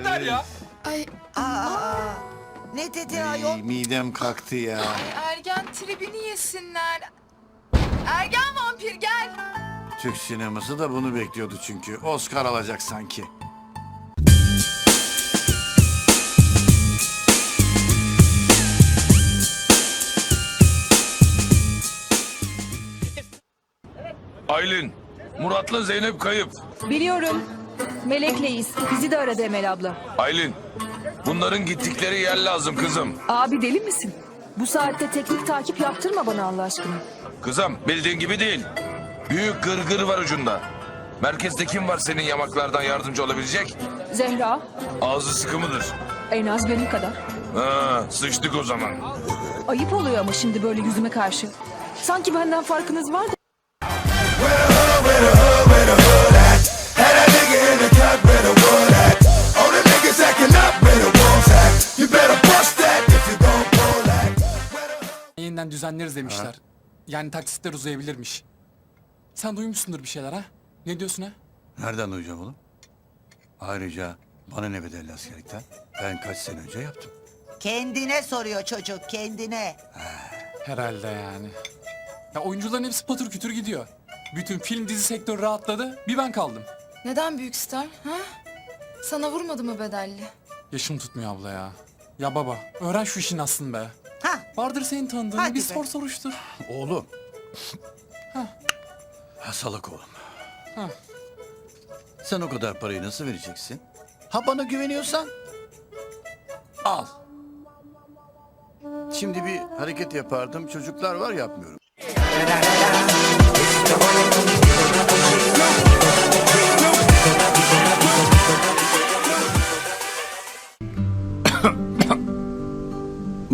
yeter ya. Ay, Aa, ne dedi ayol? Ay, midem kalktı ya. ay ergen tribini yesinler. Ergen vampir gel. Türk sineması da bunu bekliyordu çünkü. Oscar alacak sanki. Aylin, Murat'la Zeynep kayıp. Biliyorum. Melekleyiz. Bizi de aradı Emel abla. Aylin, bunların gittikleri yer lazım kızım. Abi deli misin? Bu saatte teknik takip yaptırma bana Allah aşkına. Kızım, bildiğin gibi değil. Büyük gırgır var ucunda. Merkezde kim var senin yamaklardan yardımcı olabilecek? Zehra Ağzı sıkı mıdır? en az benim kadar. Ha, sıçtık o zaman. Ayıp oluyor ama şimdi böyle yüzüme karşı. Sanki benden farkınız var da. Düzenleriz demişler. Yani taksitler uzayabilirmiş. Sen duymuşsundur bir şeyler ha? Ne diyorsun ha? Nereden duyacağım oğlum? Ayrıca bana ne bedelli askerlikten? Ben kaç sene önce yaptım. Kendine soruyor çocuk, kendine. Herhalde yani. Ya oyuncuların hepsi patır kütür gidiyor. Bütün film dizi sektörü rahatladı. Bir ben kaldım. Neden büyük star? Ha? Sana vurmadı mı bedelli? Yaşım tutmuyor abla ya. Ya baba öğren şu işin aslını be. Ha, Vardır senin tanıdığın Hadi bir be. sor soruştur. Oğlum. Ha salak oğlum. Ha. Sen o kadar parayı nasıl vereceksin? Ha bana güveniyorsan al. Şimdi bir hareket yapardım. Çocuklar var yapmıyorum.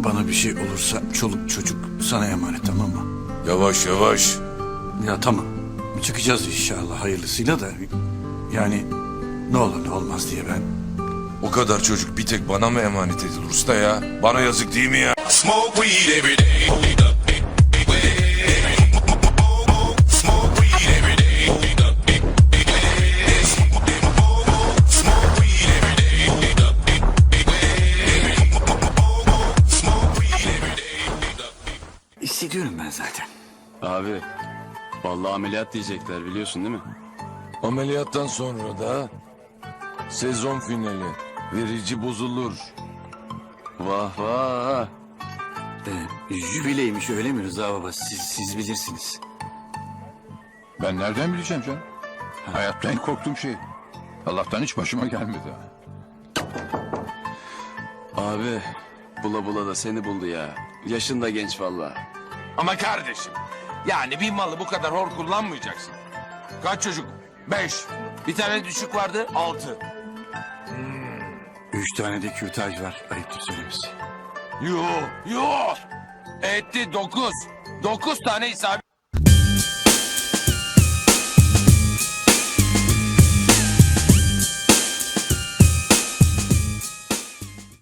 Bana bir şey olursa çoluk çocuk sana emanet tamam mı? Yavaş yavaş. Ya tamam. Çıkacağız inşallah hayırlısıyla da. Yani ne olur ne olmaz diye ben. O kadar çocuk bir tek bana mı emanet edilir usta ya? Bana yazık değil mi ya? Smoke weed every day. Zaten. Abi vallahi ameliyat diyecekler biliyorsun değil mi? Ameliyattan sonra da sezon finali. Verici bozulur. Vah vah. Ee, jübileymiş öyle mi Rıza baba? Siz, siz bilirsiniz. Ben nereden bileceğim canım? Hayatta en korktuğum şey. Allah'tan hiç başıma gelmedi. Abi bula bula da seni buldu ya. Yaşın da genç vallahi. Ama kardeşim yani bir malı bu kadar hor kullanmayacaksın. Kaç çocuk? Beş. Bir tane düşük vardı altı. Üç tane de kürtaj var. Ayıptır söylemesi. Yo yo. Etti dokuz. Dokuz tane isabet.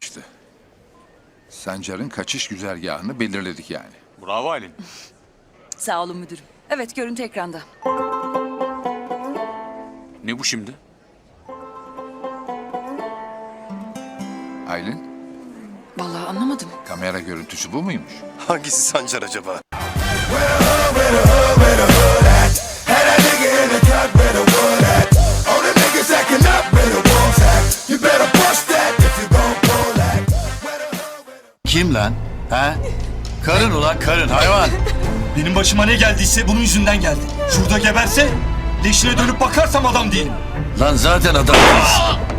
İşte. Sancar'ın kaçış güzergahını belirledik yani. Bravo Aylin. Sağ olun müdürüm. Evet görüntü ekranda. Ne bu şimdi? Aylin, Vallahi anlamadım. kamera görüntüsü bu muymuş? Hangisi Sancar acaba? Kim lan? Ha? Karın ulan karın hayvan. Benim başıma ne geldiyse bunun yüzünden geldi. Şurada geberse leşine dönüp bakarsam adam değilim. Lan zaten adam değilsin.